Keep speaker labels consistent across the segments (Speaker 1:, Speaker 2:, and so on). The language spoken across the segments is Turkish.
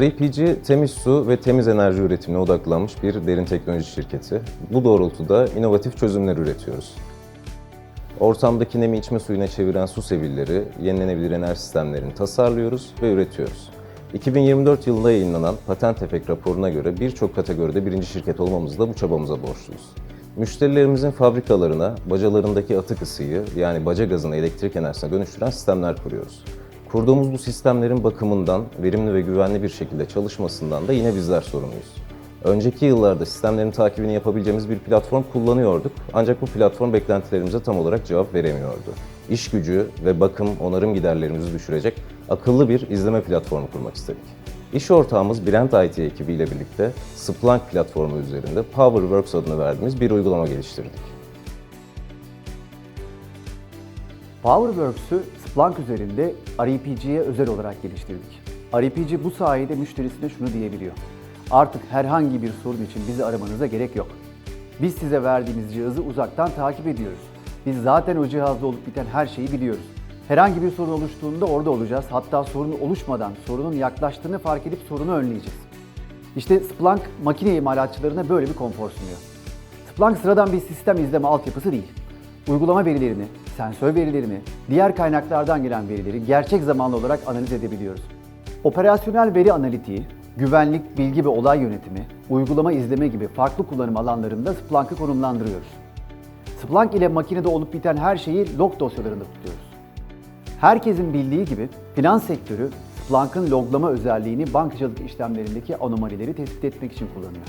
Speaker 1: REPG temiz su ve temiz enerji üretimine odaklanmış bir derin teknoloji şirketi. Bu doğrultuda inovatif çözümler üretiyoruz. Ortamdaki nemi içme suyuna çeviren su sevilleri, yenilenebilir enerji sistemlerini tasarlıyoruz ve üretiyoruz. 2024 yılında yayınlanan Patent Efekt raporuna göre birçok kategoride birinci şirket olmamızda bu çabamıza borçluyuz. Müşterilerimizin fabrikalarına bacalarındaki atık ısıyı yani baca gazını elektrik enerjisine dönüştüren sistemler kuruyoruz. Kurduğumuz bu sistemlerin bakımından, verimli ve güvenli bir şekilde çalışmasından da yine bizler sorumluyuz. Önceki yıllarda sistemlerin takibini yapabileceğimiz bir platform kullanıyorduk ancak bu platform beklentilerimize tam olarak cevap veremiyordu. İş gücü ve bakım, onarım giderlerimizi düşürecek akıllı bir izleme platformu kurmak istedik. İş ortağımız Brent IT ekibiyle birlikte Splunk platformu üzerinde PowerWorks adını verdiğimiz bir uygulama geliştirdik.
Speaker 2: PowerWorks'ü Splunk üzerinde RPG'ye özel olarak geliştirdik. RPG bu sayede müşterisine şunu diyebiliyor. Artık herhangi bir sorun için bizi aramanıza gerek yok. Biz size verdiğimiz cihazı uzaktan takip ediyoruz. Biz zaten o cihazda olup biten her şeyi biliyoruz. Herhangi bir sorun oluştuğunda orada olacağız. Hatta sorun oluşmadan sorunun yaklaştığını fark edip sorunu önleyeceğiz. İşte Splunk makine imalatçılarına böyle bir konfor sunuyor. Splunk sıradan bir sistem izleme altyapısı değil. Uygulama verilerini, sensör verilerini, diğer kaynaklardan gelen verileri gerçek zamanlı olarak analiz edebiliyoruz. Operasyonel veri analitiği, güvenlik, bilgi ve olay yönetimi, uygulama izleme gibi farklı kullanım alanlarında Splunk'ı konumlandırıyoruz. Splunk ile makinede olup biten her şeyi log dosyalarında tutuyoruz. Herkesin bildiği gibi finans sektörü Splunk'ın loglama özelliğini bankacılık işlemlerindeki anomalileri tespit etmek için kullanıyor.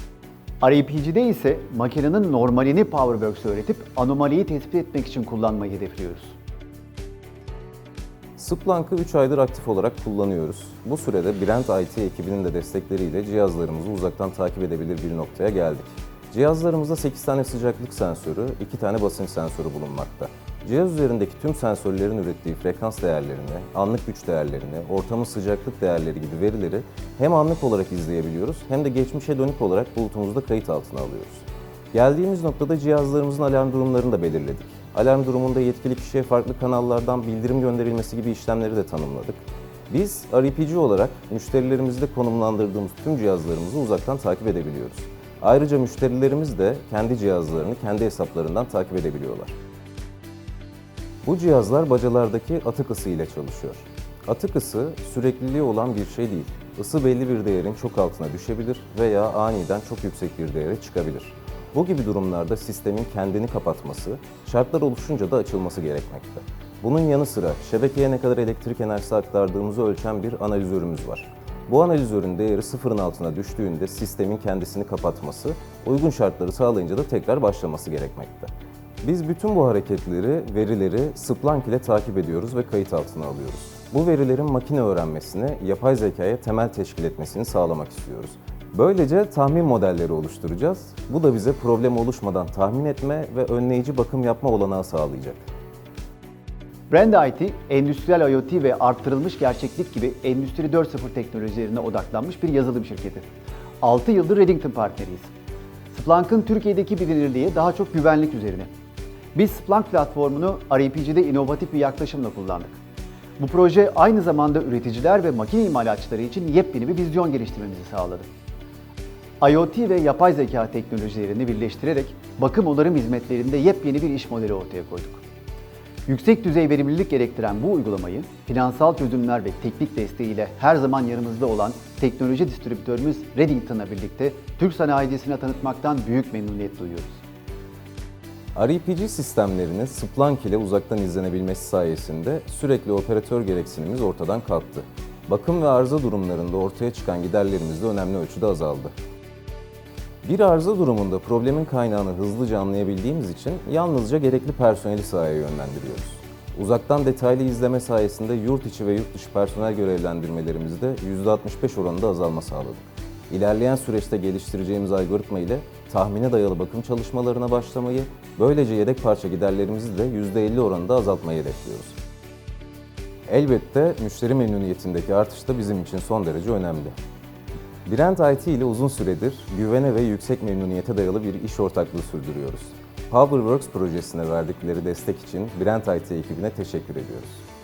Speaker 2: RAPG'de ise makinenin normalini PowerWorks'e öğretip anomaliyi tespit etmek için kullanmayı hedefliyoruz.
Speaker 1: Splunk'ı 3 aydır aktif olarak kullanıyoruz. Bu sürede Brent IT ekibinin de destekleriyle cihazlarımızı uzaktan takip edebilir bir noktaya geldik. Cihazlarımızda 8 tane sıcaklık sensörü, 2 tane basınç sensörü bulunmakta. Cihaz üzerindeki tüm sensörlerin ürettiği frekans değerlerini, anlık güç değerlerini, ortamın sıcaklık değerleri gibi verileri hem anlık olarak izleyebiliyoruz hem de geçmişe dönük olarak bulutumuzda kayıt altına alıyoruz. Geldiğimiz noktada cihazlarımızın alarm durumlarını da belirledik. Alarm durumunda yetkili kişiye farklı kanallardan bildirim gönderilmesi gibi işlemleri de tanımladık. Biz RPG olarak müşterilerimizde konumlandırdığımız tüm cihazlarımızı uzaktan takip edebiliyoruz. Ayrıca müşterilerimiz de kendi cihazlarını kendi hesaplarından takip edebiliyorlar. Bu cihazlar bacalardaki atık ısı ile çalışıyor. Atık ısı sürekliliği olan bir şey değil. Isı belli bir değerin çok altına düşebilir veya aniden çok yüksek bir değere çıkabilir. Bu gibi durumlarda sistemin kendini kapatması, şartlar oluşunca da açılması gerekmekte. Bunun yanı sıra şebekeye ne kadar elektrik enerjisi aktardığımızı ölçen bir analizörümüz var. Bu analizörün değeri sıfırın altına düştüğünde sistemin kendisini kapatması, uygun şartları sağlayınca da tekrar başlaması gerekmekte. Biz bütün bu hareketleri, verileri Splunk ile takip ediyoruz ve kayıt altına alıyoruz. Bu verilerin makine öğrenmesini, yapay zekaya temel teşkil etmesini sağlamak istiyoruz. Böylece tahmin modelleri oluşturacağız. Bu da bize problem oluşmadan tahmin etme ve önleyici bakım yapma olanağı sağlayacak.
Speaker 2: Brand IT, endüstriyel IoT ve arttırılmış gerçeklik gibi Endüstri 4.0 teknolojilerine odaklanmış bir yazılım şirketi. 6 yıldır Reddington partneriyiz. Splunk'ın Türkiye'deki bilinirliği daha çok güvenlik üzerine. Biz Splunk platformunu RPG'de inovatif bir yaklaşımla kullandık. Bu proje aynı zamanda üreticiler ve makine imalatçıları için yepyeni bir vizyon geliştirmemizi sağladı. IoT ve yapay zeka teknolojilerini birleştirerek bakım onarım hizmetlerinde yepyeni bir iş modeli ortaya koyduk. Yüksek düzey verimlilik gerektiren bu uygulamayı finansal çözümler ve teknik desteğiyle her zaman yanımızda olan teknoloji distribütörümüz Reddington'la birlikte Türk sanayicisine tanıtmaktan büyük memnuniyet duyuyoruz.
Speaker 1: RPG sistemlerinin Splunk ile uzaktan izlenebilmesi sayesinde sürekli operatör gereksinimiz ortadan kalktı. Bakım ve arıza durumlarında ortaya çıkan giderlerimiz de önemli ölçüde azaldı. Bir arıza durumunda problemin kaynağını hızlıca anlayabildiğimiz için yalnızca gerekli personeli sahaya yönlendiriyoruz. Uzaktan detaylı izleme sayesinde yurt içi ve yurt dışı personel görevlendirmelerimizde %65 oranında azalma sağladık. İlerleyen süreçte geliştireceğimiz algoritma ile tahmine dayalı bakım çalışmalarına başlamayı, böylece yedek parça giderlerimizi de %50 oranında azaltmayı hedefliyoruz. Elbette müşteri memnuniyetindeki artış da bizim için son derece önemli. Brent IT ile uzun süredir güvene ve yüksek memnuniyete dayalı bir iş ortaklığı sürdürüyoruz. PowerWorks projesine verdikleri destek için Brent IT ekibine teşekkür ediyoruz.